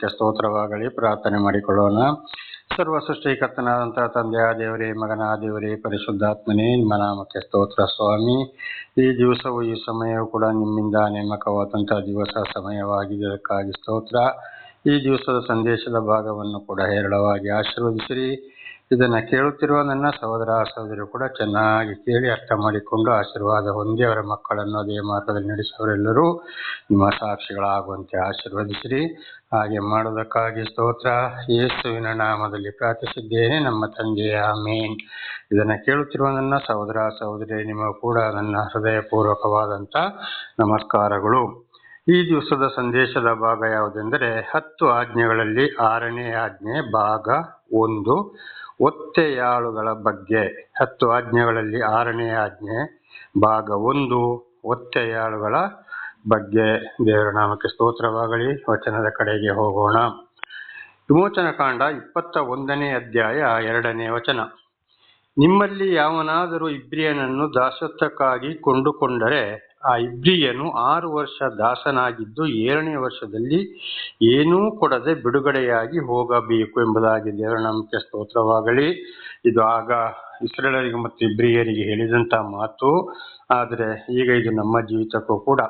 ಸ್ತೋತ್ರವಾಗಲಿ. ಪ್ರಾರ್ಥನೆ ಮಾಡಿಕೊಳ್ಳೋಣ. ಸರ್ವ ಸೃಷ್ಟಿಕರ್ತನಾದಂತಹ ತಂದೆಯ ದೇವರೇ, ಮಗನ, ದೇವರೇ, ಪರಿಶುದ್ಧಾತ್ಮನೇ, ನಿಮ್ಮ ನಾಮಕ್ಕೆ ಸ್ತೋತ್ರ ಸ್ವಾಮಿ. ಈ ದಿವಸವು, ಈ ಸಮಯವು ಕೂಡ ನಿಮ್ಮಿಂದ ನೇಮಕವಾದಂತಹ ದಿವಸ, ಸಮಯವಾಗಿದೆ. ಅದಕ್ಕಾಗಿ ಸ್ತೋತ್ರ. ಈ ದಿವಸದ ಸಂದೇಶದ ಭಾಗವನ್ನು ಕೂಡ ಹೇರಳವಾಗಿ ಆಶೀರ್ವದಿಸಿರಿ. ಇದನ್ನ ಕೇಳುತ್ತಿರುವ ನನ್ನ ಸಹೋದರ ಸಹೋದರಿಯರು ಕೂಡ ಚೆನ್ನಾಗಿ ಕೇಳಿ ಅರ್ಥ ಮಾಡಿಕೊಂಡು ಆಶೀರ್ವಾದ ಹೊಂದಿ ಅವರ ಮಕ್ಕಳನ್ನು ಅದೇ ಮಾರ್ಗದಲ್ಲಿ ನಡೆಸುವವರೆಲ್ಲರೂ ನಿಮ್ಮ ಸಾಕ್ಷಿಗಳಾಗುವಂತೆ ಆಶೀರ್ವದಿಸಿರಿ. ಹಾಗೆ ಮಾಡೋದಕ್ಕಾಗಿ ಸ್ತೋತ್ರ. ಯೇಸುವಿನ ನಾಮದಲ್ಲಿ ಪ್ರಾರ್ಥಿಸಿದ್ದೇನೆ, ನಮ್ಮ ತಂದೆಯ ಮೇನ್ ಇದನ್ನು ಕೇಳುತ್ತಿರುವ ನನ್ನ ಸಹೋದರ ಸಹೋದರಿ ನಿಮ್ಮ ಕೂಡ ನನ್ನ ಹೃದಯಪೂರ್ವಕವಾದಂಥ ನಮಸ್ಕಾರಗಳು. ಈ ದಿವಸದ ಸಂದೇಶದ ಭಾಗ ಯಾವುದೆಂದರೆ, ಹತ್ತು ಆಜ್ಞೆಗಳಲ್ಲಿ ಆರನೇ ಆಜ್ಞೆ ಭಾಗ ಒಂದು. ಒತ್ತೆಯಾಳುಗಳ ಬಗ್ಗೆ ಹತ್ತು ಆಜ್ಞೆಗಳಲ್ಲಿ ಆರನೇ ಆಜ್ಞೆ, ಭಾಗ ಒಂದು, ಒತ್ತೆಯಾಳುಗಳ ಬಗ್ಗೆ ದೇವರ ನಾಮಕ್ಕೆ ಸ್ತೋತ್ರವಾಗಲಿ, ವಚನದ ಕಡೆಗೆ ಹೋಗೋಣ. ವಿಮೋಚನ ಕಾಂಡ ಇಪ್ಪತ್ತ ಒಂದನೇ ಅಧ್ಯಾಯ ಎರಡನೇ ವಚನ. ನಿಮ್ಮಲ್ಲಿ ಯಾವನಾದರೂ ಇಬ್ರಿಯನನ್ನು ದಾಸತ್ವಕ್ಕಾಗಿ ಕೊಂಡುಕೊಂಡರೆ ಆ ಇಬ್ರಿಯನು ಆರು ವರ್ಷ ದಾಸನಾಗಿದ್ದು ಏಳನೇ ವರ್ಷದಲ್ಲಿ ಏನೂ ಕೊಡದೆ ಬಿಡುಗಡೆಯಾಗಿ ಹೋಗಬೇಕು ಎಂಬುದಾಗಿ ದೇವರ ನಂಬಿಕೆ ಸ್ತೋತ್ರವಾಗಲಿ. ಇದು ಆಗ ಇಸ್ರೇಲರಿಗೆ ಮತ್ತು ಇಬ್ರಿಯರಿಗೆ ಹೇಳಿದಂತ ಮಾತು. ಆದರೆ ಈಗ ಇದು ನಮ್ಮ ಜೀವಿತಕ್ಕೂ ಕೂಡ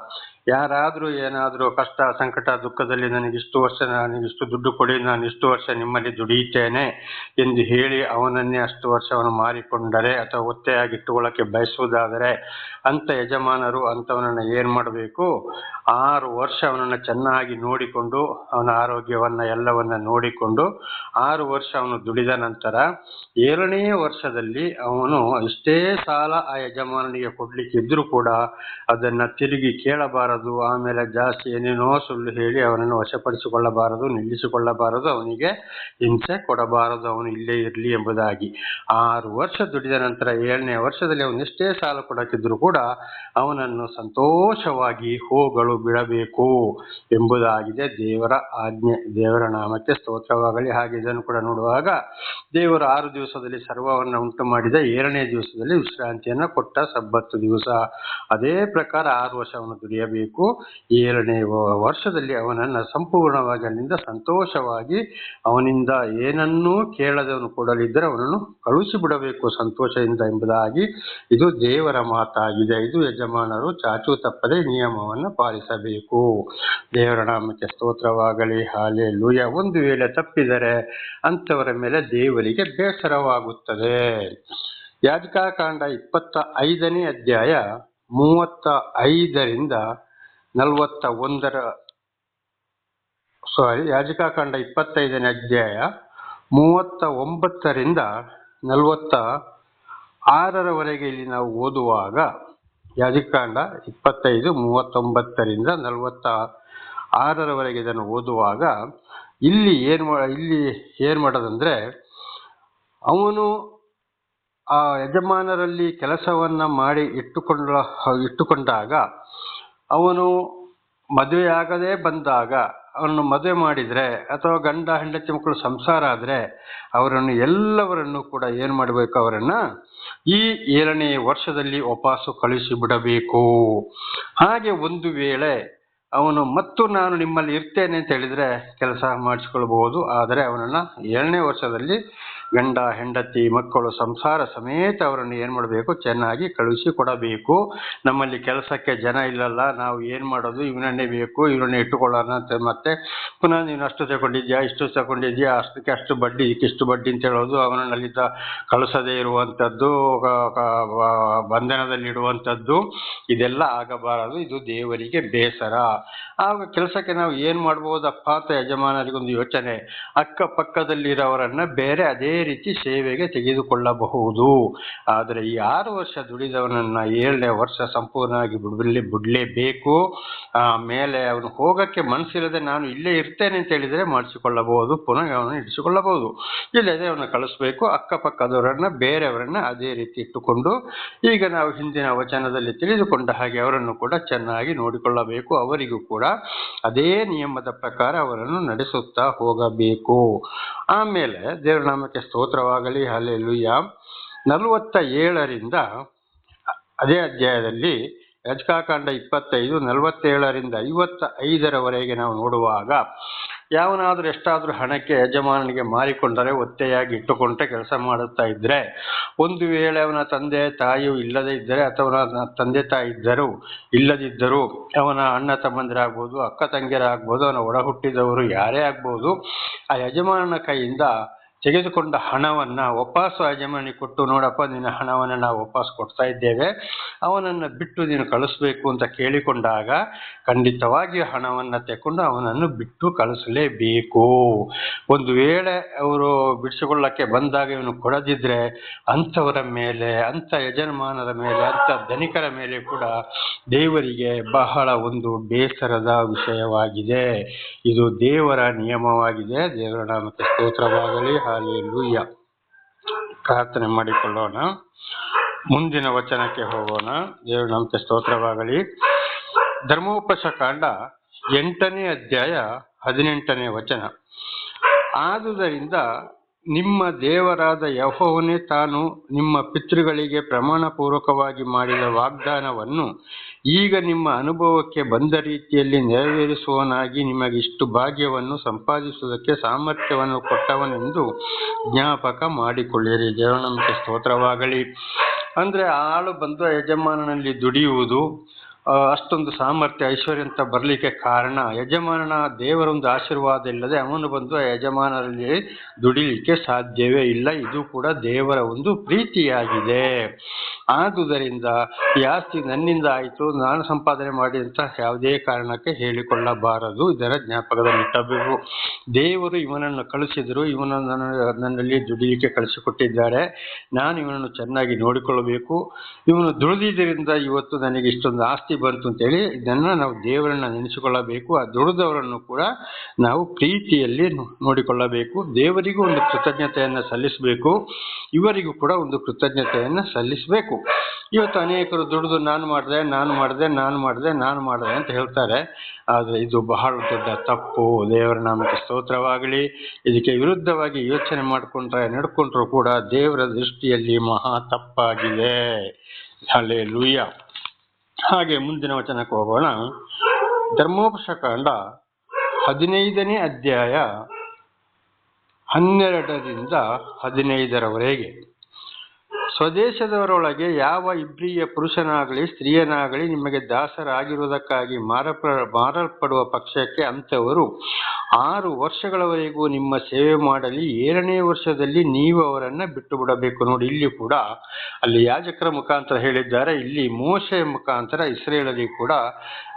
ಯಾರಾದರೂ ಏನಾದರೂ ಕಷ್ಟ, ಸಂಕಟ, ದುಃಖದಲ್ಲಿ ನನಗೆ ಇಷ್ಟು ವರ್ಷ ನನಗಿಷ್ಟು ದುಡ್ಡು ಕೊಡಿ, ನಾನು ಇಷ್ಟು ವರ್ಷ ನಿಮ್ಮಲ್ಲಿ ದುಡಿಯುತ್ತೇನೆ ಎಂದು ಹೇಳಿ ಅವನನ್ನೇ ಅಷ್ಟು ವರ್ಷವನ್ನು ಮಾರಿಕೊಂಡರೆ ಅಥವಾ ಒತ್ತೆಯಾಗಿಟ್ಟುಕೊಳ್ಳಕ್ಕೆ ಬಯಸುವುದಾದರೆ ಅಂತ ಯಜಮಾನರು ಅಂಥವನನ್ನು ಏನು ಮಾಡಬೇಕು? ಆರು ವರ್ಷ ಅವನನ್ನು ಚೆನ್ನಾಗಿ ನೋಡಿಕೊಂಡು, ಅವನ ಆರೋಗ್ಯವನ್ನ ಎಲ್ಲವನ್ನ ನೋಡಿಕೊಂಡು ಆರು ವರ್ಷ ಅವನು ದುಡಿದ ನಂತರ ಏಳನೇ ವರ್ಷದಲ್ಲಿ ಅವನು ಇಷ್ಟೇ ಸಾಲ ಆ ಯಜಮಾನನಿಗೆ ಕೊಡ್ಲಿಕ್ಕೆ ಇದ್ರೂ ಕೂಡ ಅದನ್ನ ತಿರುಗಿ ಕೇಳಬಾರದು, ಆಮೇಲೆ ಜಾಸ್ತಿ ಏನೇನೋ ಸುಳ್ಳು ಹೇಳಿ ಅವನನ್ನು ವಶಪಡಿಸಿಕೊಳ್ಳಬಾರದು, ನಿಲ್ಲಿಸಿಕೊಳ್ಳಬಾರದು, ಅವನಿಗೆ ಹಿಂಸೆ ಕೊಡಬಾರದು, ಅವನು ಇಲ್ಲೇ ಇರಲಿ ಎಂಬುದಾಗಿ. ಆರು ವರ್ಷ ದುಡಿದ ನಂತರ ಏಳನೇ ವರ್ಷದಲ್ಲಿ ಅವನು ಎಷ್ಟೇ ಸಾಲ ಕೊಡಕ್ಕಿದ್ರು ಕೂಡ ಅವನನ್ನು ಸಂತೋಷವಾಗಿ ಹೋಗಲು ಬಿಡಬೇಕು ಎಂಬುದಾಗಿದೆ ದೇವರ ಆಜ್ಞೆ. ದೇವರ ನಾಮಕ್ಕೆ ಸ್ತೋತ್ರವಾಗಲಿ. ಹಾಗೆ ಇದನ್ನು ಕೂಡ ನೋಡುವಾಗ ದೇವರು ಆರು ದಿವಸದಲ್ಲಿ ಸರ್ವವನ್ನು ಉಂಟು ಮಾಡಿದ ಏಳನೇ ದಿವಸದಲ್ಲಿ ವಿಶ್ರಾಂತಿಯನ್ನು ಕೊಟ್ಟ ಸಬ್ಬತ್ತು ದಿವಸ. ಅದೇ ಪ್ರಕಾರ ಆರು ವರ್ಷ ಅವನು ದುಡಿಯಬೇಕು. ಏಳನೇ ವರ್ಷದಲ್ಲಿ ಅವನನ್ನ ಸಂಪೂರ್ಣವಾಗಿ ಅಲ್ಲಿಂದ ಸಂತೋಷವಾಗಿ ಅವನಿಂದ ಏನನ್ನೂ ಕೇಳದವನು ಕೊಡಲಿದ್ದರೆ ಅವನನ್ನು ಕಳುಹಿಸಿ ಬಿಡಬೇಕು ಸಂತೋಷದಿಂದ ಎಂಬುದಾಗಿ ಇದು ದೇವರ ಮಾತಾಗಿದೆ. ಇದು ಯಜಮಾನರು ಚಾಚು ತಪ್ಪದೆ ನಿಯಮವನ್ನು ಪಾಲಿಸಬೇಕು. ದೇವರ ನಾಮಕ್ಕೆ ಸ್ತೋತ್ರವಾಗಲಿ ಹಾಲೆ ಲೂಯ ಒಂದು ವೇಳೆ ತಪ್ಪಿದರೆ ಅಂಥವರ ಮೇಲೆ ದೇವರಿಗೆ ಬೇಸರವಾಗುತ್ತದೆ. ಯಾಜಕಾಕಾಂಡ ಇಪ್ಪತ್ತ ಐದನೇ ಅಧ್ಯಾಯ ಮೂವತ್ತ ಐದರಿಂದ ನಲವತ್ತ ಒಂದರ ಸಾರಿ ಯಾಜಕಾಕಾಂಡ ಇಪ್ಪತ್ತೈದನೇ ಅಧ್ಯಾಯ ಮೂವತ್ತ ಒಂಬತ್ತರಿಂದ ನಲವತ್ತ ಆರರವರೆಗೆ ಇಲ್ಲಿ ನಾವು ಓದುವಾಗ ಯಾಜಕಾಂಡ ಇಪ್ಪತ್ತೈದು, ಮೂವತ್ತೊಂಬತ್ತರಿಂದ ನಲವತ್ತ ಆರರವರೆಗೆ ಇದನ್ನು ಓದುವಾಗ ಇಲ್ಲಿ ಏನು ಇಲ್ಲಿ ಏನು ಮಾಡೋದಂದ್ರೆ ಅವನು ಆ ಯಜಮಾನರಲ್ಲಿ ಕೆಲಸವನ್ನ ಮಾಡಿ ಇಟ್ಟುಕೊಂಡ, ಇಟ್ಟುಕೊಂಡಾಗ ಅವನು ಮದುವೆಯಾಗದೇ ಬಂದಾಗ, ಅವನು ಮದುವೆ ಮಾಡಿದರೆ ಅಥವಾ ಗಂಡ, ಹೆಂಡತಿ ಮಕ್ಕಳು ಸಂಸಾರ ಆದರೆ ಅವರನ್ನು ಎಲ್ಲವರನ್ನು ಕೂಡ ಏನು ಮಾಡಬೇಕು ಅವರನ್ನ? ಈ ಏಳನೇ ವರ್ಷದಲ್ಲಿ ವಾಪಸ್ಸು ಕಳಿಸಿ ಬಿಡಬೇಕು. ಹಾಗೆ ಒಂದು ವೇಳೆ ಅವನು, ಮತ್ತು ನಾನು ನಿಮ್ಮಲ್ಲಿ ಇರ್ತೇನೆ ಅಂತ ಹೇಳಿದ್ರೆ ಕೆಲಸ ಮಾಡಿಸ್ಕೊಳ್ಬಹುದು. ಆದರೆ ಅವನನ್ನ ಏಳನೇ ವರ್ಷದಲ್ಲಿ ಗಂಡ, ಹೆಂಡತಿ, ಮಕ್ಕಳು, ಸಂಸಾರ ಸಮೇತ ಅವರನ್ನು ಏನು ಮಾಡಬೇಕು? ಚೆನ್ನಾಗಿ ಕಳುಹಿಸಿ ಕೊಡಬೇಕು. ನಮ್ಮಲ್ಲಿ ಕೆಲಸಕ್ಕೆ ಜನ ಇಲ್ಲಲ್ಲ, ನಾವು ಏನು ಮಾಡೋದು? ಇವನನ್ನೇ ಬೇಕು, ಇವನನ್ನೇ ಇಟ್ಟುಕೊಳ್ಳೋಣ ಅಂತ ಮತ್ತೆ ಪುನಃ ನೀನು ಅಷ್ಟು ತಗೊಂಡಿದ್ಯಾ, ಇಷ್ಟು ತಗೊಂಡಿದ್ಯಾ, ಅಷ್ಟಕ್ಕೆ ಅಷ್ಟು ಬಡ್ಡಿ ಇಷ್ಟು ಬಡ್ಡಿ ಅಂತ ಹೇಳೋದು ಅವನಲ್ಲಿದ್ದ ಕಳಿಸದೇ ಇರುವಂಥದ್ದು ಬಂಧನದಲ್ಲಿಡುವಂಥದ್ದು. ಇದೆಲ್ಲ ಆಗಬಾರದು. ಇದು ದೇವರಿಗೆ ಬೇಸರ. ಆಗ ಕೆಲಸಕ್ಕೆ ನಾವು ಏನು ಮಾಡ್ಬೋದಪ್ಪ ಅಂತ ಯಜಮಾನರಿಗೊಂದು ಯೋಚನೆ. ಅಕ್ಕ ಪಕ್ಕದಲ್ಲಿರೋವರನ್ನ ಬೇರೆ ಅದೇ ರೀತಿ ಸೇವೆಗೆ ತೆಗೆದುಕೊಳ್ಳಬಹುದು. ಆದರೆ ಈ ಆರು ವರ್ಷ ದುಡಿದವನನ್ನು ಏಳನೇ ವರ್ಷ ಸಂಪೂರ್ಣವಾಗಿ ಬಿಡಲಿ ಬಿಡಲೇಬೇಕು. ಆಮೇಲೆ ಅವನು ಹೋಗಕ್ಕೆ ಮನಸ್ಸಿಲ್ಲದೆ ನಾನು ಇಲ್ಲೇ ಇರ್ತೇನೆ ಅಂತ ಹೇಳಿದರೆ ಮಾಡಿಸಿಕೊಳ್ಳಬಹುದು, ಪುನಃ ಅವನು ಇಡಿಸಿಕೊಳ್ಳಬಹುದು ಇಲ್ಲದೆ ಅವನು ಕಳಿಸ್ಬೇಕು, ಅಕ್ಕಪಕ್ಕದವರನ್ನು, ಬೇರೆಯವರನ್ನು ಅದೇ ರೀತಿ ಇಟ್ಟುಕೊಂಡು ಈಗ ನಾವು ಹಿಂದಿನ ವಚನದಲ್ಲಿ ತಿಳಿದುಕೊಂಡ ಹಾಗೆ ಅವರನ್ನು ಕೂಡ ಚೆನ್ನಾಗಿ ನೋಡಿಕೊಳ್ಳಬೇಕು. ಅವರಿಗೂ ಕೂಡ ಅದೇ ನಿಯಮದ ಪ್ರಕಾರ ಅವರನ್ನು ನಡೆಸುತ್ತಾ ಹೋಗಬೇಕು. ಆಮೇಲೆ ದೇವರ ನಾಮಕ್ಕೆ ಸ್ತೋತ್ರವಾಗಲಿ ಅಲ್ಲೆಲುಯ್ಯ ನಲವತ್ತ ಏಳರಿಂದ ಅದೇ ಅಧ್ಯಾಯದಲ್ಲಿ ರಜಕಾಕಾಂಡ ಇಪ್ಪತ್ತೈದು, ನಲವತ್ತೇಳರಿಂದ ಐವತ್ತ ಐದರವರೆಗೆ ನಾವು ನೋಡುವಾಗ ಯಾವನಾದರೂ ಎಷ್ಟಾದರೂ ಹಣಕ್ಕೆ ಯಜಮಾನನಿಗೆ ಮಾರಿಕೊಂಡರೆ ಒತ್ತೆಯಾಗಿ ಇಟ್ಟುಕೊಂಡ್ರೆ ಕೆಲಸ ಮಾಡುತ್ತಾ ಇದ್ದರೆ ಒಂದು ವೇಳೆ ಅವನ ತಂದೆ ತಾಯಿಯು ಇಲ್ಲದೇ ಇದ್ದರೆ ಅಥವಾ ತಂದೆ ತಾಯಿ ಇದ್ದರು, ಇಲ್ಲದಿದ್ದರೂ ಅವನ ಅಣ್ಣ ತಮ್ಮಂದಿರಾಗ್ಬೋದು, ಅಕ್ಕ ತಂಗಿಯರಾಗ್ಬೋದು, ಅವನ ಒಡ ಹುಟ್ಟಿದವರು ಯಾರೇ ಆಗ್ಬೋದು, ಆ ಯಜಮಾನನ ಕೈಯಿಂದ ತೆಗೆದುಕೊಂಡ ಹಣವನ್ನು ವಾಪಸ್ ಯಜಮಾನಿ ಕೊಟ್ಟು, ನೋಡಪ್ಪ, ನಿನ್ನ ಹಣವನ್ನು ನಾವು ವಾಪಸ್ ಕೊಡ್ತಾ ಇದ್ದೇವೆ. ಅವನನ್ನು ಬಿಟ್ಟು ನೀನು ಕಳಿಸ್ಬೇಕು ಅಂತ ಕೇಳಿಕೊಂಡಾಗ ಖಂಡಿತವಾಗಿ ಹಣವನ್ನು ತೆಕೊಂಡು ಅವನನ್ನು ಬಿಟ್ಟು ಕಳಿಸಲೇಬೇಕು. ಒಂದು ವೇಳೆ ಅವರು ಬಿಡಿಸಿಕೊಳ್ಳಕ್ಕೆ ಬಂದಾಗ ಇವನು ಕೊಡದಿದ್ದರೆ ಅಂಥವರ ಮೇಲೆ, ಅಂಥ ಯಜಮಾನರ ಮೇಲೆ, ಅಂಥ ಧನಿಕರ ಮೇಲೆ ಕೂಡ ದೇವರಿಗೆ ಬಹಳ ಒಂದು ಬೇಸರದ ವಿಷಯವಾಗಿದೆ. ಇದು ದೇವರ ನಿಯಮವಾಗಿದೆ. ದೇವರ ನಾಮಕ್ಕೆ ಸ್ತೋತ್ರವಾಗಲಿ. ಹಾಲೆಲೂಯ ಪ್ರಾರ್ಥನೆ ಮಾಡಿಕೊಳ್ಳೋಣ. ಮುಂದಿನ ವಚನಕ್ಕೆ ಹೋಗೋಣ. ದೇವರು ನಮಗೆ ಸ್ತೋತ್ರವಾಗಲಿ. ಧರ್ಮೋಪಶಕಾಂಡ ಎಂಟನೇ ಅಧ್ಯಾಯ ಹದಿನೆಂಟನೇ ವಚನ. ಆದುದರಿಂದ ನಿಮ್ಮ ದೇವರಾದ ಯಹೋವನೇ ತಾನು ನಿಮ್ಮ ಪಿತೃಗಳಿಗೆ ಪ್ರಮಾಣಪೂರ್ವಕವಾಗಿ ಮಾಡಿದ ವಾಗ್ದಾನವನ್ನು ಈಗ ನಿಮ್ಮ ಅನುಭವಕ್ಕೆ ಬಂದ ರೀತಿಯಲ್ಲಿ ನೆರವೇರಿಸುವವನಾಗಿ ನಿಮಗೆ ಇಷ್ಟು ಭಾಗ್ಯವನ್ನು ಸಂಪಾದಿಸುವುದಕ್ಕೆ ಸಾಮರ್ಥ್ಯವನ್ನು ಕೊಟ್ಟವನೆಂದು ಜ್ಞಾಪಕ ಮಾಡಿಕೊಳ್ಳಿರಿ. ದೇವನಂಬಿಕೆ ಸ್ತೋತ್ರವಾಗಲಿ. ಅಂದ್ರೆ ಆಳು ಬಂದು ಯಜಮಾನನಲ್ಲಿ ದುಡಿಯುವುದು ಅಷ್ಟೊಂದು ಸಾಮರ್ಥ್ಯ, ಐಶ್ವರ್ಯ ಅಂತ ಬರಲಿಕ್ಕೆ ಕಾರಣ ಯಜಮಾನನ ದೇವರೊಂದು ಆಶೀರ್ವಾದ ಇಲ್ಲದೆ ಅವನು ಬಂದು ಆ ಯಜಮಾನರಲ್ಲಿ ದುಡಿಲಿಕ್ಕೆ ಸಾಧ್ಯವೇ ಇಲ್ಲ. ಇದು ಕೂಡ ದೇವರ ಒಂದು ಪ್ರೀತಿಯಾಗಿದೆ. ಆದುದರಿಂದ ಈ ಆಸ್ತಿ ನನ್ನಿಂದ ಆಯಿತು, ನಾನು ಸಂಪಾದನೆ ಮಾಡಿ ಅಂತ ಯಾವುದೇ ಕಾರಣಕ್ಕೆ ಹೇಳಿಕೊಳ್ಳಬಾರದು. ಇದರ ಜ್ಞಾಪಕದಲ್ಲಿಟ್ಟಬೇಕು ದೇವರು ಇವನನ್ನು ಕಳಿಸಿದರು ಇವನನ್ನು ನನ್ನ- ನನ್ನಲ್ಲಿ ದುಡಿಲಿಕ್ಕೆ ಕಳಿಸಿಕೊಟ್ಟಿದ್ದಾರೆ. ನಾನು ಇವನನ್ನು ಚೆನ್ನಾಗಿ ನೋಡಿಕೊಳ್ಳಬೇಕು. ಇವನು ದುಡಿದಿದ್ದರಿಂದ ಇವತ್ತು ನನಗೆ ಇಷ್ಟೊಂದು ಆಸ್ತಿ ಬಂತು ಅಂತೇಳಿ ಇದನ್ನು ನಾವು ದೇವರನ್ನ ನೆನೆಸಿಕೊಳ್ಳಬೇಕು. ಆ ದುಡಿದವರನ್ನು ಕೂಡ ನಾವು ಪ್ರೀತಿಯಲ್ಲಿ ನೋಡಿಕೊಳ್ಳಬೇಕು. ದೇವರಿಗೂ ಒಂದು ಕೃತಜ್ಞತೆಯನ್ನು ಸಲ್ಲಿಸಬೇಕು. ಇವರಿಗೂ ಕೂಡ ಒಂದು ಕೃತಜ್ಞತೆಯನ್ನು ಸಲ್ಲಿಸಬೇಕು. ಇವತ್ತು ಅನೇಕರು ದುಡಿದು ನಾನು ಮಾಡಿದೆ ನಾನು ಮಾಡಿದೆ ನಾನು ಮಾಡಿದೆ ನಾನು ಮಾಡಿದೆ ಅಂತ ಹೇಳ್ತಾರೆ. ಆದರೆ ಇದು ಬಹಳ ದೊಡ್ಡ ತಪ್ಪು. ದೇವರ ನಾಮಕ್ಕೆ ಸ್ತೋತ್ರವಾಗಲಿ. ಇದಕ್ಕೆ ವಿರುದ್ಧವಾಗಿ ಯೋಚನೆ ಮಾಡಿಕೊಂಡ್ರೆ, ನಡ್ಕೊಂಡ್ರು ಕೂಡ ದೇವರ ದೃಷ್ಟಿಯಲ್ಲಿ ಮಹಾ ತಪ್ಪಾಗಿದೆ. ಹಳೆ ಲೂಯ್ಯ ಹಾಗೆ ಮುಂದಿನ ವಚನಕ್ಕೆ ಹೋಗೋಣ. ಧರ್ಮೋಪಶಕಾಂಡ ಹದಿನೈದನೇ ಅಧ್ಯಾಯ ಹನ್ನೆರಡರಿಂದ ಹದಿನೈದರವರೆಗೆ. ಸ್ವದೇಶದವರೊಳಗೆ ಯಾವ ಇಬ್ರಿಯ ಪುರುಷನಾಗಲಿ ಸ್ತ್ರೀಯನಾಗಲಿ ನಿಮಗೆ ದಾಸರಾಗಿರುವುದಕ್ಕಾಗಿ ಮಾರಪ ಮಾರಲ್ಪಡುವ ಪಕ್ಷಕ್ಕೆ ಅಂಥವರು, ಆರು ವರ್ಷಗಳವರೆಗೂ ನಿಮ್ಮ ಸೇವೆ ಮಾಡಲಿ, ಏಳನೇ ವರ್ಷದಲ್ಲಿ ನೀವು ಅವರನ್ನು ಬಿಟ್ಟು ಬಿಡಬೇಕು ನೋಡಿ, ಇಲ್ಲಿ ಕೂಡ ಅಲ್ಲಿ ಯಾಜಕರ ಮುಖಾಂತರ ಹೇಳಿದ್ದಾರೆ. ಇಲ್ಲಿ ಮೋಶೆ ಮುಖಾಂತರ ಇಸ್ರೇಲಲ್ಲಿ ಕೂಡ,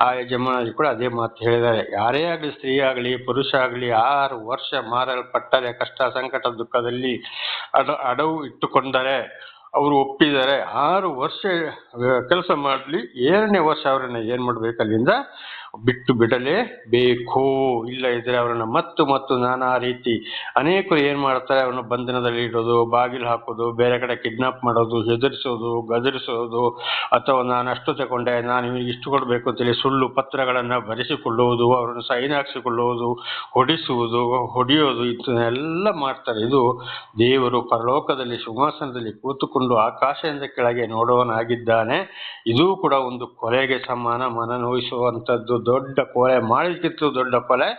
ಆ ಯಜಮಾನಲ್ಲಿ ಕೂಡ ಅದೇ ಮಾತು ಹೇಳಿದ್ದಾರೆ. ಯಾರೇ ಆಗಲಿ ಸ್ತ್ರೀ ಆಗಲಿ, ಪುರುಷ ಆಗಲಿ, ಆರು ವರ್ಷ ಮಾರಲ್ಪಟ್ಟರೆ, ಕಷ್ಟ ಸಂಕಟ ದುಃಖದಲ್ಲಿ ಅಡ, ಅಡವು ಇಟ್ಟುಕೊಂಡರೆ ಅವರು ಒಪ್ಪಿದ್ದಾರೆ. ಆರು ವರ್ಷ ಕೆಲಸ ಮಾಡಲಿ ಏಳನೇ ವರ್ಷ ಅವರನ್ನ ಏನ್ ಮಾಡ್ಬೇಕು ಅಲ್ಲಿಂದ? ಬಿಟ್ಟು ಬಿಡಲೇ ಬೇಕು ಇಲ್ಲ ಇದ್ರೆ ಅವರನ್ನು ಮತ್ತು ಮತ್ತು ನಾನಾ ರೀತಿ ಅನೇಕರು ಏನು ಮಾಡ್ತಾರೆ, ಅವರನ್ನು ಬಂಧನದಲ್ಲಿ ಇಡೋದು, ಬಾಗಿಲು ಹಾಕೋದು, ಬೇರೆ ಕಡೆ ಕಿಡ್ನಾಪ್ ಮಾಡೋದು, ಹೆದರಿಸೋದು, ಗದರಿಸೋದು, ಅಥವಾ ನಾನು ಅಷ್ಟು ತಗೊಂಡೆ, ನಾನು ಇವನಿಗೆ ಇಷ್ಟು ಕೊಡಬೇಕು ಅಂತೇಳಿ ಸುಳ್ಳು ಪತ್ರಗಳನ್ನು ಬರೆಸಿಕೊಳ್ಳುವುದು, ಅವರನ್ನು ಸೈನ್ ಹಾಕಿಸಿಕೊಳ್ಳುವುದು, ಹೊಡಿಸುವುದು, ಹೊಡೆಯೋದು ಇದನ್ನೆಲ್ಲ ಮಾಡ್ತಾರೆ. ಇದು ದೇವರು ಪರಲೋಕದಲ್ಲಿ ಸಿಂಹಾಸನದಲ್ಲಿ ಕೂತುಕೊಂಡು ಆಕಾಶದಿಂದ ಕೆಳಗೆ ನೋಡುವನಾಗಿದ್ದಾನೆ ಇದು ಕೂಡ ಒಂದು ಕೊಲೆಗೆ ಸಮಾನ ಮನ ನೋಯಿಸುವಂಥದ್ದು ದೊಡ್ಡ ಕೊಲೆ ಮಾಡಲಿಕ್ಕಿತ್ತು ದೊಡ್ಡ ಕೊಲೆ,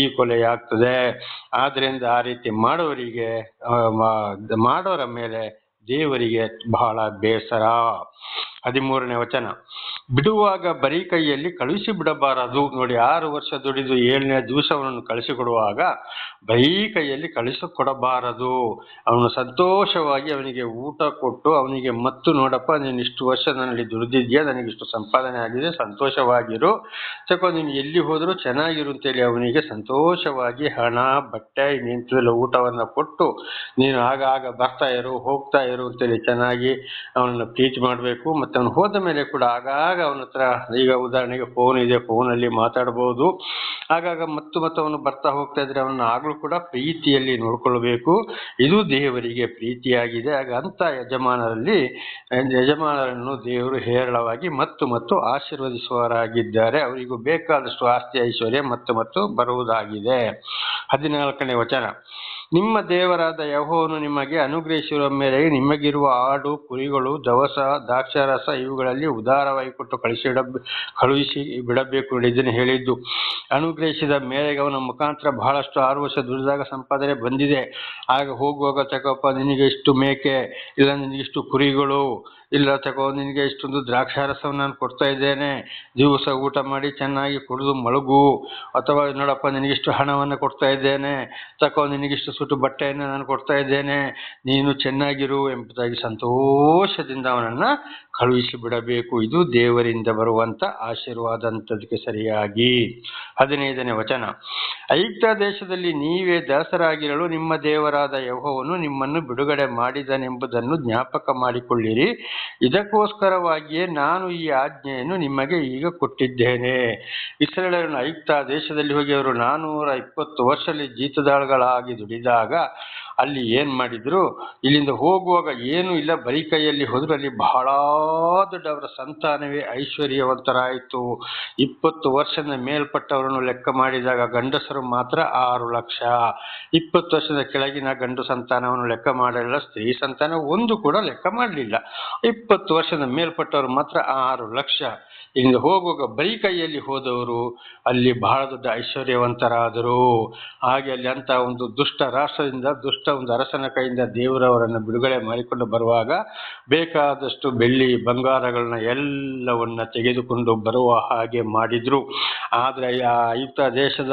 ಈ ಕೊಲೆಯಾಗ್ತದೆ ಆದ್ರಿಂದ ಆ ರೀತಿ ಮಾಡೋರಿಗೆ ಮಾಡೋರ ಮೇಲೆ ದೇವರಿಗೆ ಬಹಳ ಬೇಸರ. ಹದಿಮೂರನೇ ವಚನ. ಬಿಡುವಾಗ ಬರೀ ಕೈಯಲ್ಲಿ ಕಳುಹಿಸಿ ಬಿಡಬಾರದು. ನೋಡಿ, ಆರು ವರ್ಷ ದುಡಿದು ಏಳನೇ ದಿವಸವನ್ನು ಕಳಿಸಿಕೊಡುವಾಗ ಬರೀ ಕೈಯಲ್ಲಿ ಕಳಿಸಿಕೊಡಬಾರದು. ಅವನು ಸಂತೋಷವಾಗಿ ಅವನಿಗೆ ಊಟ ಕೊಟ್ಟು ಅವನಿಗೆ, ಮತ್ತು ನೋಡಪ್ಪ, ನೀನು ಇಷ್ಟು ವರ್ಷ ನನ್ನಲ್ಲಿ ದುಡಿದಿದ್ಯಾ ನನಗೆ ಇಷ್ಟು ಸಂಪಾದನೆ ಆಗಿದೆ, ಸಂತೋಷವಾಗಿರು. ತಕೋ ನೀನು ಎಲ್ಲಿ ಹೋದರೂ ಚೆನ್ನಾಗಿರು ಅಂತೇಳಿ ಅವನಿಗೆ ಸಂತೋಷವಾಗಿ ಹಣ, ಬಟ್ಟೆ ನಿಂತಲ್ಲ ಊಟವನ್ನು ಕೊಟ್ಟು, ನೀನು ಆಗಾಗ ಬರ್ತಾ ಇರು, ಹೋಗ್ತಾ ಇರು ಅಂತೇಳಿ ಚೆನ್ನಾಗಿ ಅವನನ್ನು ಪ್ರೀತಿ ಮಾಡಬೇಕು. ಮತ್ತೆ ಅವನು ಹೋದ ಮೇಲೆ ಕೂಡ ಆಗಾಗ ಅವನ ಹತ್ರ ಈಗ ಉದಾಹರಣೆಗೆ ಫೋನ್ ಇದೆ ಫೋನಲ್ಲಿ ಮಾತಾಡಬಹುದು ಆಗಾಗ ಮತ್ತು ಮತ್ತು ಅವನು ಬರ್ತಾ ಹೋಗ್ತಾ ಇದ್ರೆ ಅವನ ಆಗಲೂ ಕೂಡ ಪ್ರೀತಿಯಲ್ಲಿ ನೋಡ್ಕೊಳ್ಬೇಕು. ಇದು ದೇವರಿಗೆ ಪ್ರೀತಿಯಾಗಿದೆ. ಆಗ ಅಂತ ಯಜಮಾನರಲ್ಲಿ, ಯಜಮಾನರನ್ನು ದೇವರು ಹೇರಳವಾಗಿ ಮತ್ತು ಮತ್ತು ಆಶೀರ್ವದಿಸುವವರಾಗಿದ್ದಾರೆ. ಅವರಿಗೂ ಬೇಕಾದಷ್ಟು ಆಸ್ತಿ ಐಶ್ವರ್ಯ ಮತ್ತು ಮತ್ತು ಬರುವುದಾಗಿದೆ. ಹದಿನಾಲ್ಕನೇ ವಚನ. ನಿಮ್ಮ ದೇವರಾದ ಯಹೋವನು ನಿಮಗೆ ಅನುಗ್ರಹಿಸಿರುವ ಮೇಲೆ ನಿಮಗಿರುವ ಆಡು, ಕುರಿಗಳು, ದವಸ, ದ್ರಾಕ್ಷಾರಸ ಇವುಗಳಲ್ಲಿ ಉದಾರವಾಗಿ ಕೊಟ್ಟು ಕಳಿಸಿಡ ಕಳುಹಿಸಿ ಬಿಡಬೇಕು ಇದನ್ನು ಹೇಳಿದ್ದು. ಅನುಗ್ರಹಿಸಿದ ಮೇರೆಗೆ ಅವನ ಮುಖಾಂತರ ಬಹಳಷ್ಟು ಆರು ವರ್ಷ ದುಡಿದಾಗ ಸಂಪಾದನೆ ಬಂದಿದೆ. ಆಗ ಹೋಗುವಾಗ, ತಗೋಪ್ಪ, ನಿನಗೆ ಇಷ್ಟು ಮೇಕೆ, ಇಲ್ಲ ನಿನಗಿಷ್ಟು ಕುರಿಗಳು ಇಲ್ಲ ತಗೋ, ನಿನಗೆ ಇಷ್ಟೊಂದು ದ್ರಾಕ್ಷಾರಸವನ್ನು ನಾನು ಕೊಡ್ತಾ ಇದ್ದೇನೆ. ದಿವಸ ಊಟ ಮಾಡಿ ಚೆನ್ನಾಗಿ ಕುಡಿದು ಮಲಗು. ಅಥವಾ ನೋಡಪ್ಪ, ನಿನಗಿಷ್ಟು ಹಣವನ್ನು ಕೊಡ್ತಾ ಇದ್ದೇನೆ. ತಗೋ ನಿನಗಿಷ್ಟು ಸುಟ್ಟು ಬಟ್ಟೆಯನ್ನು ನಾನು ಕೊಡ್ತಾ ಇದ್ದೇನೆ. ನೀನು ಚೆನ್ನಾಗಿರು ಎಂಬುದಾಗಿ ಸಂತೋಷದಿಂದ ಅವನನ್ನು ಕಳುಹಿಸಿ ಬಿಡಬೇಕು ಇದು ದೇವರಿಂದ ಬರುವಂತ ಆಶೀರ್ವಾದ ಅಂತದಕ್ಕೆ ಸರಿಯಾಗಿ. ಹದಿನೈದನೇ ವಚನ. ಐಕ್ತ ದೇಶದಲ್ಲಿ ನೀವೇ ದಾಸರಾಗಿರಲು ನಿಮ್ಮ ದೇವರಾದ ಯಹೋವನು ನಿಮ್ಮನ್ನು ಬಿಡುಗಡೆ ಮಾಡಿದನೆಂಬುದನ್ನು ಜ್ಞಾಪಕ ಮಾಡಿಕೊಳ್ಳಿರಿ. ಇದಕ್ಕೋಸ್ಕರವಾಗಿಯೇ ನಾನು ಈ ಆಜ್ಞೆಯನ್ನು ನಿಮಗೆ ಈಗ ಕೊಟ್ಟಿದ್ದೇನೆ. ಇಸ್ರೇಲರನ್ನು ಐಕ್ತ ದೇಶದಲ್ಲಿ ಹೋಗಿ ಅವರು ನಾನೂರ ಇಪ್ಪತ್ತು ವರ್ಷದಲ್ಲಿ ಜೀತದಾಳುಗಳಾಗಿ ದುಡಿದಾಗ ಅಲ್ಲಿ ಏನು ಮಾಡಿದ್ರು? ಇಲ್ಲಿಂದ ಹೋಗುವಾಗ ಏನೂ ಇಲ್ಲ, ಬರೀ ಕೈಯಲ್ಲಿ ಹೋದ್ರು ಅಲ್ಲಿ ಬಹಳ ದೊಡ್ಡವರ ಸಂತಾನವೇ ಐಶ್ವರ್ಯವಂತರಾಯಿತು. ಇಪ್ಪತ್ತು ವರ್ಷದ ಮೇಲ್ಪಟ್ಟವರನ್ನು ಲೆಕ್ಕ ಮಾಡಿದಾಗ ಗಂಡಸರು ಮಾತ್ರ ಆರು ಲಕ್ಷ. ಇಪ್ಪತ್ತು ವರ್ಷದ ಕೆಳಗಿನ ಗಂಡು ಸಂತಾನವನ್ನು ಲೆಕ್ಕ ಮಾಡಲಿಲ್ಲ, ಸ್ತ್ರೀ ಸಂತಾನ ಒಂದು ಕೂಡ ಲೆಕ್ಕ ಮಾಡಲಿಲ್ಲ. ಇಪ್ಪತ್ತು ವರ್ಷದ ಮೇಲ್ಪಟ್ಟವರು ಮಾತ್ರ ಆರು ಲಕ್ಷ. ಇಲ್ಲಿಂದ ಹೋಗುವಾಗ ಬರೀ ಕೈಯಲ್ಲಿ ಹೋದವರು ಅಲ್ಲಿ ಬಹಳ ದೊಡ್ಡ ಐಶ್ವರ್ಯವಂತರಾದರು. ಹಾಗೆ ಅಲ್ಲಿ ಅಂತ ಒಂದು ದುಷ್ಟ ರಾಷ್ಟ್ರದಿಂದ ದುಷ್ಟ ಒಂದು ಅರಸನ ಕೈಯಿಂದ ದೇವರವರನ್ನು ಬಿಡುಗಡೆ ಮಾಡಿಕೊಂಡು ಬರುವಾಗ ಬೇಕಾದಷ್ಟು ಬೆಳ್ಳಿ, ಬಂಗಾರಗಳನ್ನ ಎಲ್ಲವನ್ನ ತೆಗೆದುಕೊಂಡು ಬರುವ ಹಾಗೆ ಮಾಡಿದ್ರು. ಆದರೆ ಆ ಯುಕ್ತ ದೇಶದ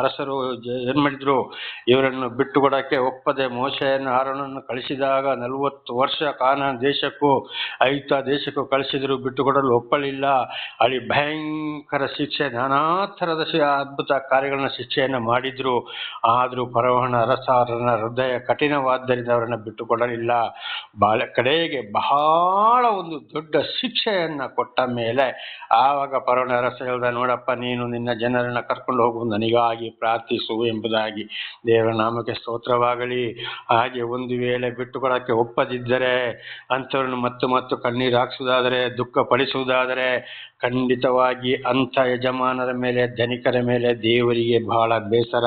ಅರಸರು ಏನ್ ಮಾಡಿದ್ರು? ಇವರನ್ನು ಬಿಟ್ಟು ಕೊಡಕ್ಕೆ ಒಪ್ಪದೆ ಮೋಶೆಯನ್ನು ಆರೋನನ್ನು ಕಳಿಸಿದಾಗ ನಲವತ್ತು ವರ್ಷ ಕಾನ ದೇಶಕ್ಕೂ ಐತ ದೇಶಕ್ಕೂ ಕಳಿಸಿದ್ರು. ಬಿಟ್ಟು ಕೊಡಲು ಒಪ್ಪಲಿಲ್ಲ. ಅಲ್ಲಿ ಭಯಂಕರ ಶಿಕ್ಷೆ, ನಾನಾ ಥರದ ಅದ್ಭುತ ಕಾರ್ಯಗಳನ್ನ ಶಿಕ್ಷೆಯನ್ನು ಮಾಡಿದ್ರು. ಆದರೂ ಪರವಣ ಅರಸರನ್ನ ಹೃದಯ ಕಠಿಣವಾದ್ದರಿಂದ ಅವರನ್ನು ಬಿಟ್ಟುಕೊಡಲಿಲ್ಲ. ಬಾಲ ಕಡೆಗೆ ಬಹಳ ಒಂದು ದೊಡ್ಡ ಶಿಕ್ಷೆಯನ್ನು ಕೊಟ್ಟ ಮೇಲೆ ಆವಾಗ ಪರವಣ ಅರಸ ಹೇಳ್ದ, ನೋಡಪ್ಪ, ನೀನು ನಿನ್ನ ಜನರನ್ನು ಕರ್ಕೊಂಡು ಹೋಗು, ನನಗಾಗಿ ಪ್ರಾರ್ಥಿಸು ಎಂಬುದಾಗಿ ದೇವರ ನಾಮಕ್ಕೆ ಸ್ತೋತ್ರವಾಗಲಿ. ಹಾಗೆ ಒಂದು ವೇಳೆ ಬಿಟ್ಟುಕೊಡೋಕ್ಕೆ ಒಪ್ಪದಿದ್ದರೆ, ಅಂಥವ್ರನ್ನು ಮತ್ತು ಮತ್ತು ಕಣ್ಣೀರು ಹಾಕ್ಸುವುದಾದರೆ ದುಃಖ ಪಡಿಸುವುದಾದರೆ ಖಂಡಿತವಾಗಿ ಅಂಥ ಯಜಮಾನರ ಮೇಲೆ, ಧನಿಕರ ಮೇಲೆ ದೇವರಿಗೆ ಬಹಳ ಬೇಸರ,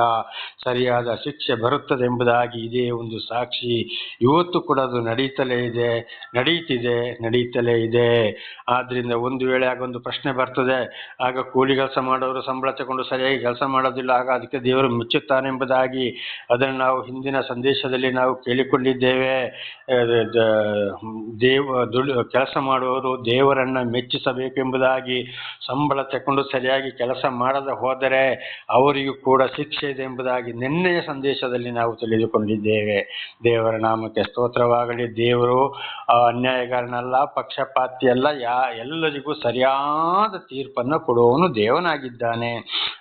ಸರಿಯಾದ ಶಿಕ್ಷೆ ಬರುತ್ತದೆ ಎಂಬುದಾಗಿ ಇದೇ ಒಂದು ಸಾಕ್ಷಿ. ಇವತ್ತು ಕೂಡ ಅದು ನಡೀತಲೇ ಇದೆ, ನಡೀತಿದೆ, ನಡೀತಲೇ ಇದೆ. ಆದ್ರಿಂದ ಒಂದು ವೇಳೆ ಆಗೊಂದು ಪ್ರಶ್ನೆ ಬರ್ತದೆ, ಆಗ ಕೂಲಿ ಕೆಲಸ ಮಾಡೋರು ಸಂಬಳ ತಗೊಂಡು ಸರಿಯಾಗಿ ಕೆಲಸ ಮಾಡೋದಿಲ್ಲ, ಆಗ ಅದಕ್ಕೆ ದೇವರು ಮುಚ್ಚುತ್ತಾನೆಂಬುದಾಗಿ ಅದನ್ನು ನಾವು ಹಿಂದಿನ ಸಂದೇಶದಲ್ಲಿ ನಾವು ಕೇಳಿಕೊಂಡಿದ್ದೇವೆ. ದೇವ ಕೆಲಸ ಮಾಡುವವರು ದೇವರನ್ನ ಮೆಚ್ಚಿಸಬೇಕೆಂಬುದಾಗಿ ಸಂಬಳ ತಗೊಂಡು ಸರಿಯಾಗಿ ಕೆಲಸ ಮಾಡದ ಹೋದರೆ ಅವರಿಗೂ ಕೂಡ ಶಿಕ್ಷೆ ಇದೆ ಎಂಬುದಾಗಿ ನಿನ್ನೆಯ ಸಂದೇಶದಲ್ಲಿ ನಾವು ತಿಳಿದುಕೊಂಡಿದ್ದೇವೆ ದೇವರ ನಾಮಕ್ಕೆ ಸ್ತೋತ್ರವಾಗಲಿ. ದೇವರು ಆ, ಅನ್ಯಾಯಗಾರನಲ್ಲ ಪಕ್ಷಪಾತಿ ಎಲ್ಲ ಯಾ ಎಲ್ಲರಿಗೂ ಸರಿಯಾದ ತೀರ್ಪನ್ನು ಕೊಡುವವನು ದೇವನಾಗಿದ್ದಾನೆ.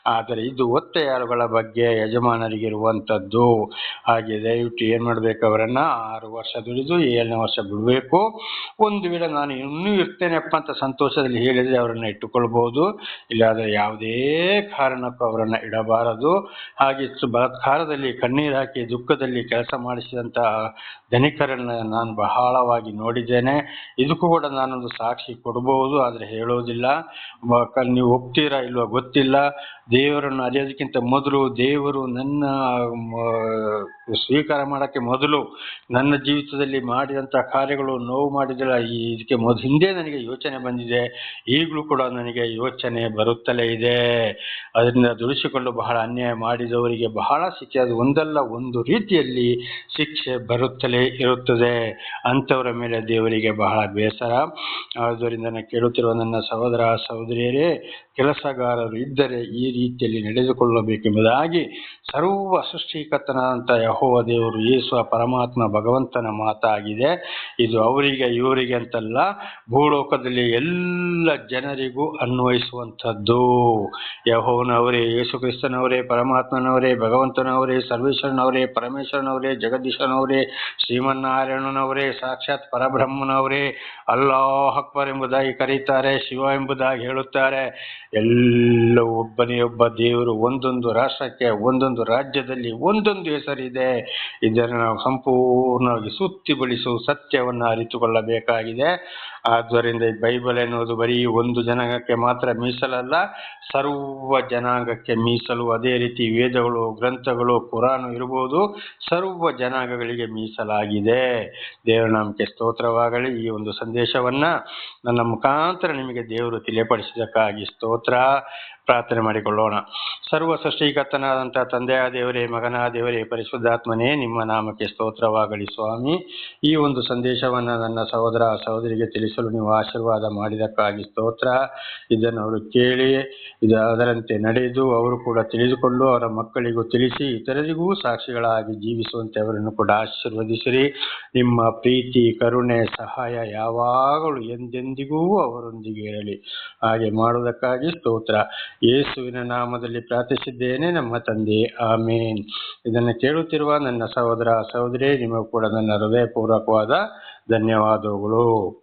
ಆದರೆ ಇದು ಒತ್ತೆಯಾರುಗಳ ಬಗ್ಗೆ ಯಜಮಾನರಿಗಿರುವಂಥದ್ದು. ಹಾಗೆ ದಯವಿಟ್ಟು ಏನು ಮಾಡಬೇಕು ಅವರನ್ನ? ಆರು ವರ್ಷ ದುಡಿದು ಏಳನೇ ವರ್ಷ ಬಿಡಬೇಕು. ಒಂದು ವೇಳೆ ನಾನು ಇನ್ನೂ ಇರ್ತೇನೆಪ್ಪ ಅಂತ ಸಂತೋಷದಲ್ಲಿ ಹೇಳಿದರೆ ಅವರನ್ನು ಇಟ್ಟುಕೊಳ್ಬೋದು. ಇಲ್ಲಾದರೆ ಯಾವುದೇ ಕಾರಣಕ್ಕೂ ಅವರನ್ನು ಇಡಬಾರದು. ಹಾಗೆ ಬಲಾತ್ಕಾರದಲ್ಲಿ ಕಣ್ಣೀರು ಹಾಕಿ ದುಃಖದಲ್ಲಿ ಕೆಲಸ ಮಾಡಿಸಿದಂಥ ಧನಿಕರನ್ನು ನಾನು ಬಹಳವಾಗಿ ನೋಡಿದ್ದೇನೆ. ಇದಕ್ಕೂ ಕೂಡ ನಾನೊಂದು ಸಾಕ್ಷಿ ಕೊಡಬಹುದು ಆದರೆ ಹೇಳೋದಿಲ್ಲ. ನೀವು ಒಪ್ತೀರಾ ಇಲ್ವಾ ಗೊತ್ತಿಲ್ಲ. ದೇವರನ್ನು ಅರಿಯೋದಕ್ಕಿಂತ ಮೊದಲು ದೇವರು ನನ್ನ ಸ್ವೀಕಾರ ಮಾಡೋಕ್ಕೆ ಮೊದಲು ನನ್ನ ಜೀವಿತದಲ್ಲಿ ಮಾಡಿದಂಥ ಕಾರ್ಯಗಳು ನೋವು ಮಾಡಿದಿಲ್ಲ ಈ, ಇದಕ್ಕೆ ಮೊದ, ಹಿಂದೆ ನನಗೆ ಯೋಚನೆ ಬಂದಿದೆ. ಈಗಲೂ ಕೂಡ ನನಗೆ ಯೋಚನೆ ಬರುತ್ತಲೇ ಇದೆ. ಅದರಿಂದ ದುಡಿಸಿಕೊಂಡು ಬಹಳ ಅನ್ಯಾಯ ಮಾಡಿದವರಿಗೆ ಬಹಳ ಶಿಕ್ಷೆ. ಅದು ಒಂದಲ್ಲ, ಒಂದು ರೀತಿಯಲ್ಲಿ ಶಿಕ್ಷೆ ಬರುತ್ತಲೇ ಇರುತ್ತದೆ ಅಂಥವರ ಮೇಲೆ ದೇವರಿಗೆ ಬಹಳ ಬೇಸರ. ಆದ್ದರಿಂದ ನಾನು ಕೇಳುತ್ತಿರುವ ನನ್ನ ಸಹೋದರ ಸಹೋದರಿಯರೇ ಕೆಲಸಗಾರರು ಇದ್ದರೆ ಈ ರೀತಿಯಲ್ಲಿ ನಡೆದುಕೊಳ್ಳಬೇಕೆಂಬುದಾಗಿ ಸರ್ವ ಸೃಷ್ಟಿಕರ್ತನಾದಂಥ ಯಹೋವ ದೇವರು ಯೇಸುವ ಪರಮಾತ್ಮ ಭಗವಂತನ ಮಾತಾಗಿದೆ. ಇದು ಅವರಿಗೆ, ಇವರಿಗೆ ಅಂತಲ್ಲ, ಭೂಲೋಕದಲ್ಲಿ ಎಲ್ಲ ಜನರಿಗೂ ಅನ್ವಯಿಸುವಂಥದ್ದು. ಯಹೋವನವರೇ, ಯೇಸು ಕ್ರಿಸ್ತನವರೇ, ಪರಮಾತ್ಮನವರೇ, ಭಗವಂತನವರೇ, ಸರ್ವೇಶ್ವರನವರೇ, ಪರಮೇಶ್ವರನವರೇ, ಜಗದೀಶನವರೇ, ಶ್ರೀಮನ್ನಾರಾಯಣನವರೇ, ಸಾಕ್ಷಾತ್ ಪರಬ್ರಹ್ಮನವರೇ, ಅಲ್ಲಾಹ್ ಅಕ್ಬರ್ ಎಂಬುದಾಗಿ ಕರೀತಾರೆ, ಶಿವ ಎಂಬುದಾಗಿ ಹೇಳುತ್ತಾರೆ. ಎಲ್ಲ ಒಬ್ಬನೇ ಒಬ್ಬ ದೇವರು, ಒಂದೊಂದು ರಾಷ್ಟ್ರಕ್ಕೆ, ಒಂದೊಂದು ರಾಜ್ಯದಲ್ಲಿ ಒಂದೊಂದು ಹೆಸರಿದೆ. ಇದನ್ನು ನಾವು ಸಂಪೂರ್ಣವಾಗಿ ಸುತ್ತಿ ಬಳಸುವ ಸತ್ಯವನ್ನು ಅರಿತುಕೊಳ್ಳಬೇಕಾಗಿದೆ. ಆದ್ದರಿಂದ ಈ ಬೈಬಲ್ ಎನ್ನುವುದು ಬರೀ ಒಂದು ಜನಾಂಗಕ್ಕೆ ಮಾತ್ರ ಮೀಸಲಲ್ಲ, ಸರ್ವ ಜನಾಂಗಕ್ಕೆ ಮೀಸಲು. ಅದೇ ರೀತಿ ವೇದಗಳು, ಗ್ರಂಥಗಳು, ಪುರಾಣ ಇರಬಹುದು ಸರ್ವ ಜನಾಂಗಗಳಿಗೆ ಮೀಸಲಾಗಿದೆ. ದೇವರ ನಾಮಕ್ಕೆ ಸ್ತೋತ್ರವಾಗಲಿ. ಈ ಒಂದು ಸಂದೇಶವನ್ನ ನನ್ನ ಮುಖಾಂತರ ನಿಮಗೆ ದೇವರು ತಿಳಿಯಪಡಿಸಿದಕ್ಕಾಗಿ ಸ್ತೋತ್ರ. ಪ್ರಾರ್ಥನೆ ಮಾಡಿಕೊಳ್ಳೋಣ. ಸರ್ವ ಸೃಷ್ಟಿಕರ್ತನಾದಂಥ ತಂದೆಯ ದೇವರೇ ಮಗನ ದೇವರೇ ಪರಿಶುದ್ಧಾತ್ಮನೇ, ನಿಮ್ಮ ನಾಮಕ್ಕೆ ಸ್ತೋತ್ರವಾಗಲಿ ಸ್ವಾಮಿ. ಈ ಒಂದು ಸಂದೇಶವನ್ನು ನನ್ನ ಸಹೋದರ ಸಹೋದರಿಗೆ ತಿಳಿಸಲು ನೀವು ಆಶೀರ್ವಾದ ಮಾಡಿದಕ್ಕಾಗಿ ಸ್ತೋತ್ರ. ಇದನ್ನು ಅವರು ಕೇಳಿ, ಇದು ಅದರಂತೆ ನಡೆದು ಅವರು ಕೂಡ ತಿಳಿದುಕೊಂಡು ಅವರ ಮಕ್ಕಳಿಗೂ ತಿಳಿಸಿ, ಇತರರಿಗೂ ಸಾಕ್ಷಿಗಳಾಗಿ ಜೀವಿಸುವಂತೆ ಅವರನ್ನು ಕೂಡ ಆಶೀರ್ವದಿಸಿರಿ. ನಿಮ್ಮ ಪ್ರೀತಿ, ಕರುಣೆ, ಸಹಾಯ ಯಾವಾಗಲೂ ಎಂದೆಂದಿಗೂ ಅವರೊಂದಿಗೆ ಇರಲಿ. ಹಾಗೆ ಮಾಡುವುದಕ್ಕಾಗಿ ಸ್ತೋತ್ರ. ಯೇಸುವಿನ ನಾಮದಲ್ಲಿ ಪ್ರಾರ್ಥಿಸಿದ್ದೇನೆ, ನಮ್ಮ ತಂದೆ. ಆಮೇನ್. ಇದನ್ನು ಕೇಳುತ್ತಿರುವ ನನ್ನ ಸಹೋದರ ಸಹೋದರಿ ನಿಮಗೂ ಕೂಡ ನನ್ನ ಹೃದಯಪೂರ್ವಕವಾದ ಧನ್ಯವಾದಗಳು.